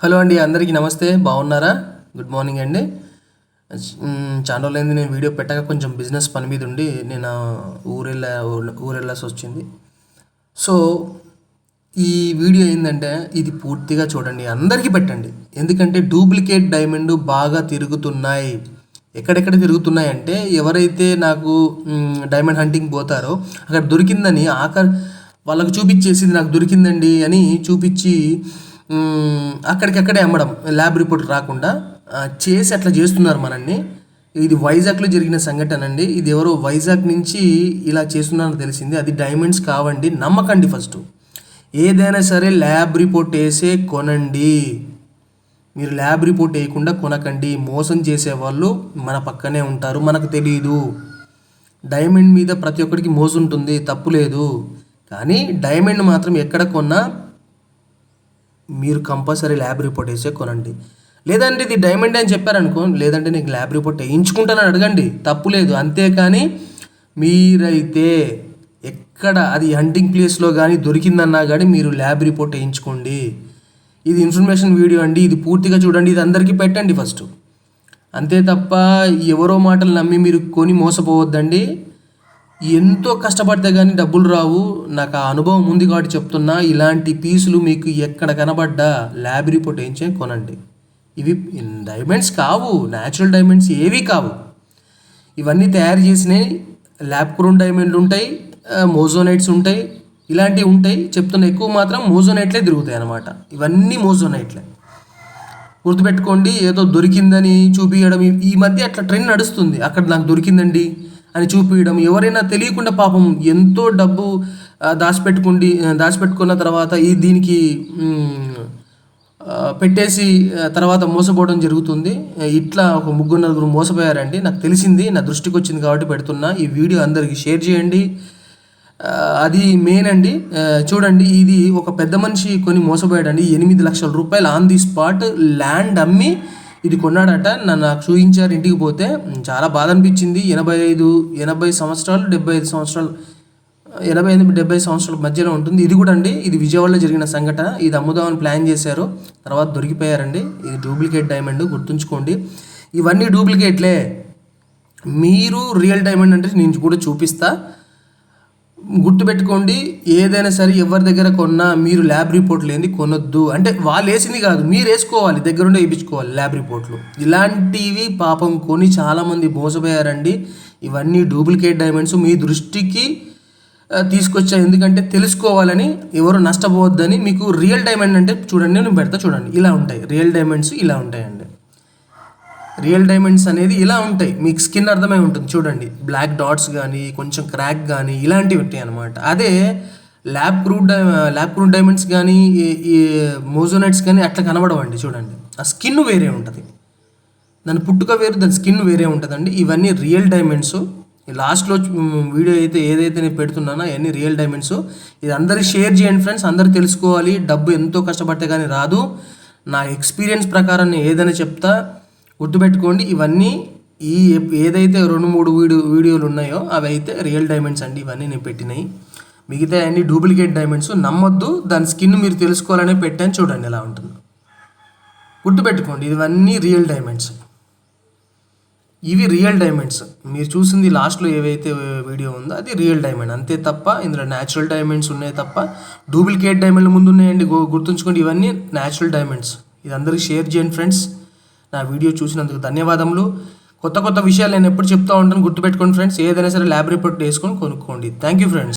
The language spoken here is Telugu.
హలో అండి అందరికీ నమస్తే. బాగున్నారా? గుడ్ మార్నింగ్ అండి. మ్, చాలా రోజులైంది నేను వీడియో పెట్టక కొంచెం బిజినెస్ పని మీద ఉండి నేను ఊరెళ్ళా ఊరెళ్ళాల్సి వచ్చింది. సో ఈ వీడియో ఏంటంటే ఇది పూర్తిగా చూడండి అందరికీ పెట్టండి. ఎందుకంటే డూప్లికేట్ డైమండ్ బాగా తిరుగుతున్నాయి. ఎక్కడెక్కడ తిరుగుతున్నాయి అంటే ఎవరైతే నాకు డైమండ్ హంటింగ్ పోతారో అక్కడ దొరికిందని ఆఖరి వాళ్ళకు చూపించేసింది నాకు దొరికిందండి అని చూపించి అక్కడికక్కడే అమ్మడం ల్యాబ్ రిపోర్ట్ రాకుండా చేసి అట్లా చేస్తున్నారు మనల్ని. ఇది వైజాగ్లో జరిగిన సంఘటన అండి ఇది ఎవరో వైజాగ్ నుంచి ఇలా చేస్తున్నారని తెలిసింది. అది డైమండ్స్ కావండి. నమ్మకండి ఫస్ట్. ఏదైనా సరే ల్యాబ్ రిపోర్ట్ వేసే కొనండి. మీరు ల్యాబ్ రిపోర్ట్ వేయకుండా కొనకండి. మోసం చేసేవాళ్ళు మన పక్కనే ఉంటారు. మనకు తెలియదు డైమండ్ మీద ప్రతి ఒక్కరికి మోసం ఉంటుంది తప్పు లేదు. కానీ డైమండ్ మాత్రం ఎక్కడ కొన్నా మీరు కంపల్సరీ ల్యాబ్ రిపోర్ట్ వేసే కొనండి. లేదంటే ఇది డైమండ్ అని చెప్పారనుకో లేదంటే నీకు ల్యాబ్ రిపోర్ట్ వేయించుకుంటానని అడగండి. తప్పు లేదు. అంతేకాని మీరైతే ఎక్కడ అది హంటింగ్ ప్లేస్లో కానీ దొరికిందన్నా కానీ మీరు ల్యాబ్ రిపోర్ట్ వేయించుకోండి. ఇది ఇన్ఫర్మేషన్ వీడియో అండి. ఇది పూర్తిగా చూడండి. ఇది అందరికీ పెట్టండి ఫస్ట్. అంతే తప్ప ఎవరో మాటలు నమ్మి మీరు కొని మోసపోవద్దండి. ఎంతో కష్టపడితే కానీ డబ్బులు రావు. నాకు ఆ అనుభవం ఉంది కాబట్టి చెప్తున్నా. ఇలాంటి పీసులు మీకు ఎక్కడ కనబడ్డా ల్యాబ్ రిపోర్ట్ ఏంచే కొనండి. ఇవి డైమండ్స్ కావు. న్యాచురల్ డైమండ్స్ ఏవి కావు. ఇవన్నీ తయారు చేసినవి ల్యాబ్ క్రోన్ డైమండ్లు ఉంటాయి. మోజోనైట్స్ ఉంటాయి. ఇలాంటివి ఉంటాయి. చెప్తున్న ఎక్కువ మాత్రం మోజోనైట్లే తిరుగుతాయి అన్నమాట. ఇవన్నీ మోజోనైట్లే. గుర్తుపెట్టుకోండి ఏదో దొరికిందని చూపించడం ఈ- ఈ మధ్య అట్లా ట్రెండ్ నడుస్తుంది. అక్కడ నాకు దొరికిందండి. అని చూపించడం ఎవరైనా తెలియకుండా పాపం ఎంతో డబ్బు దాచిపెట్టుకుండి దాచిపెట్టుకున్న తర్వాత ఈ దీనికి పెట్టేసి తర్వాత మోసపోవడం జరుగుతుంది. ఇట్లా ఒక ముగ్గురు నలుగురు మోసపోయారండి. నాకు తెలిసింది నా దృష్టికి వచ్చింది కాబట్టి పెడుతున్నా. ఈ వీడియో అందరికీ షేర్ చేయండి. అది మెయిన్ అండి. చూడండి ఇది ఒక పెద్ద మనిషి కొని మోసపోయాడండి. ఎనిమిది లక్షల రూపాయలు ఆన్ ది స్పాట్ ల్యాండ్ అమ్మి ఇది కొన్నాడట నన్ను నాకు చూపించారు ఇంటికి పోతే చాలా బాధ అనిపించింది. ఎనభై ఐదు ఎనభై సంవత్సరాలు డెబ్బై ఐదు సంవత్సరాలు ఎనభై ఎనిమిది డెబ్బై సంవత్సరాల మధ్యలో ఉంటుంది. ఇది కూడా అండి ఇది విజయవాడలో జరిగిన సంఘటన. ఇది అమ్ముదామని ప్లాన్ చేశారు. తర్వాత దొరికిపోయారండి. ఇది డూప్లికేట్ డైమండ్ గుర్తుంచుకోండి. ఇవన్నీ డూప్లికేట్లే. మీరు రియల్ డైమండ్ అంటే నేను కూడా చూపిస్తా. గుర్తుపెట్టుకోండి ఏదైనా సరే ఎవరి దగ్గర కొన్నా మీరు ల్యాబ్ రిపోర్ట్ లేని కొనొద్దు. అంటే వాళ్ళు వేసింది కాదు మీరు వేసుకోవాలి దగ్గరుండే వేయించుకోవాలి ల్యాబ్ రిపోర్ట్లు. ఇలాంటివి పాపం కొని చాలామంది మోసపోయారండి. ఇవన్నీ డూప్లికేట్ డైమండ్స్ మీ దృష్టికి తీసుకొచ్చా ఎందుకంటే తెలుసుకోవాలని ఎవరు నష్టపోవద్దని మీకు రియల్ డైమండ్ అంటే చూడండి నేను పెడతా చూడండి. ఇలా ఉంటాయి. రియల్ డైమండ్స్ ఇలా ఉంటాయండి. రియల్ డైమండ్స్ అనేది ఇలా ఉంటాయి. మీకు స్కిన్ అర్థమై ఉంటుంది. చూడండి. బ్లాక్ డాట్స్ కానీ కొంచెం క్రాక్ కానీ ఇలాంటివి ఉంటాయి అనమాట అదే ల్యాబ్ క్రూడ్ డై ల్యాబ్ క్రూడ్ డైమండ్స్ కానీ ఈ- ఈ మోజోనైట్స్ కానీ అట్లా కనబడవండి. చూడండి. ఆ స్కిన్ వేరే ఉంటుంది. దాని పుట్టుక వేరు దాని స్కిన్ వేరే ఉంటుందండి. ఇవన్నీ రియల్ డైమండ్స్. లాస్ట్లో వీడియో అయితే ఏదైతే నేను పెడుతున్నానో అవన్నీ రియల్ డైమండ్స్. ఇది అందరికి షేర్ చేయండి ఫ్రెండ్స్. అందరు తెలుసుకోవాలి. డబ్బు ఎంతో కష్టపడితే కానీ రాదు. నా ఎక్స్పీరియన్స్ ప్రకారం నేను ఏదైనా చెప్తా. గుర్తుపెట్టుకోండి ఇవన్నీ ఈ ఏదైతే రెండు మూడు వీడియో వీడియోలు ఉన్నాయో అవి అయితే రియల్ డైమండ్స్ అండి ఇవన్నీ నేను పెట్టినాయి. మిగతా అన్ని డూప్లికేట్ డైమండ్స్ నమ్మొద్దు దాని స్కిన్ మీరు తెలుసుకోవాలనే పెట్టాను చూడండి ఎలా ఉంటుందో. గుర్తుపెట్టుకోండి ఇవన్నీ రియల్ డైమండ్స్. ఇవి రియల్ డైమండ్స్. మీరు చూసింది లాస్ట్లో ఏవైతే వీడియో ఉందో అది రియల్ డైమండ్. అంతే తప్ప ఇందులో న్యాచురల్ డైమండ్స్ ఉన్నాయి తప్ప డూప్లికేట్ డైమండ్లు ముందు ఉన్నాయండి గుర్తుంచుకోండి ఇవన్నీ న్యాచురల్ డైమండ్స్. ఇది అందరికీ షేర్ చేయండి ఫ్రెండ్స్. నా వీడియో చూసినందుకు ధన్యవాదములు. కొత్త కొత్త విషయాలు నేను ఎప్పుడు చెప్తా ఉంటాను గుర్తుపెట్టుకోండి ఫ్రెండ్స్. ఏదైనా సరే ల్యాబ్ రిపోర్ట్ వేసుకొని కొనుక్కోండి. Thank you friends